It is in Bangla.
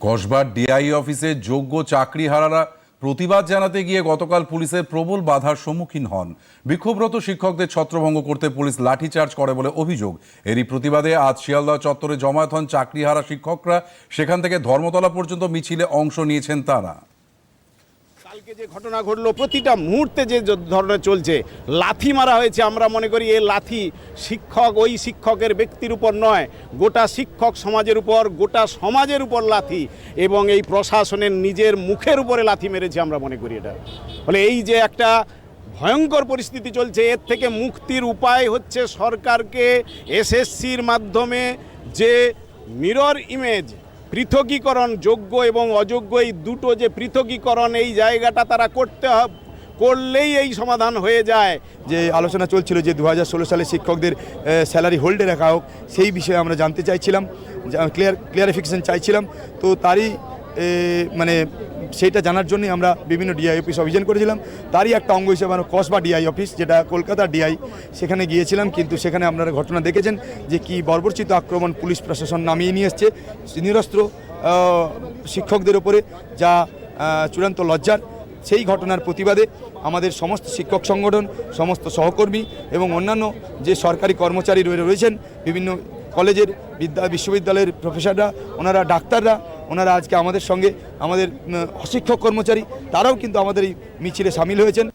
কসবার ডিআই অফিসে যোগ্য চাকরিহারারা প্রতিবাদ জানাতে গিয়ে গতকাল পুলিশের প্রবল বাধার সম্মুখীন হন। বিক্ষোভরত শিক্ষকদের ছত্রভঙ্গ করতে পুলিশ লাঠিচার্জ করে বলে অভিযোগ। এরই প্রতিবাদে আজ শিয়ালদহ চত্বরে জমায়েত হন চাকরিহারা শিক্ষকরা। সেখান থেকে ধর্মতলা পর্যন্ত মিছিলে অংশ নিয়েছেন তারা। কালকে যে ঘটনা ঘটলো, প্রতিটা মুহূর্তে যে ধরনের চলছে, লাথি মারা হয়েছে। আমরা মনে করি এই লাথি শিক্ষক, ওই শিক্ষকের ব্যক্তির উপর নয়, গোটা শিক্ষক সমাজের উপর, গোটা সমাজের উপর লাথি এবং এই প্রশাসনের নিজের মুখের উপরে লাথি মেরেছে আমরা মনে করি এটা। ফলে এই যে একটা ভয়ঙ্কর পরিস্থিতি চলছে, এর থেকে মুক্তির উপায় হচ্ছে সরকারকে এসএসসির মাধ্যমে যে মিরর ইমেজ পৃথকীকরণ, যোগ্য এবং অযোগ্য এই দুটো যে পৃথকীকরণ, এই জায়গাটা তারা করতে হবে করলেই এই সমাধান হয়ে যায়। যে আলোচনা চলছিল যে দু হাজার ষোলো সালে শিক্ষকদের স্যালারি হোল্ডে রাখা হোক, সেই বিষয়ে আমরা জানতে চাইছিলাম ক্লিয়ার, ক্লিয়ারিফিকেশন চাইছিলাম। তো তারই মানে সেইটা জানার জন্যই আমরা বিভিন্ন ডিআই অফিস অভিযান করেছিলাম। তারই একটা অঙ্গ হিসেবে আমরা কসবা ডিআই অফিস যেটা কলকাতা ডিআই সেখানে গিয়েছিলাম। কিন্তু সেখানে আপনারা ঘটনা দেখেছেন যে কি বর্বরচিত আক্রমণ পুলিশ প্রশাসন নামিয়ে নিয়ে এসছে। নিরস্ত্র শিক্ষকদের ওপরে যা চূড়ান্ত লজ্জার, সেই ঘটনার প্রতিবাদে আমাদের সমস্ত শিক্ষক সংগঠন, সমস্ত সহকর্মী এবং অন্যান্য যে সরকারি কর্মচারী রয়ে- রয়েছেন, বিভিন্ন কলেজের বিদ্যা, বিশ্ববিদ্যালয়ের প্রফেসররা ওনারা, ডাক্তাররা ওনারা আজকে আমাদের সঙ্গে আমাদের অশিক্ষক কর্মচারী তারাও কিন্তু আমাদের এই মিছিলে সামিল হয়েছেন।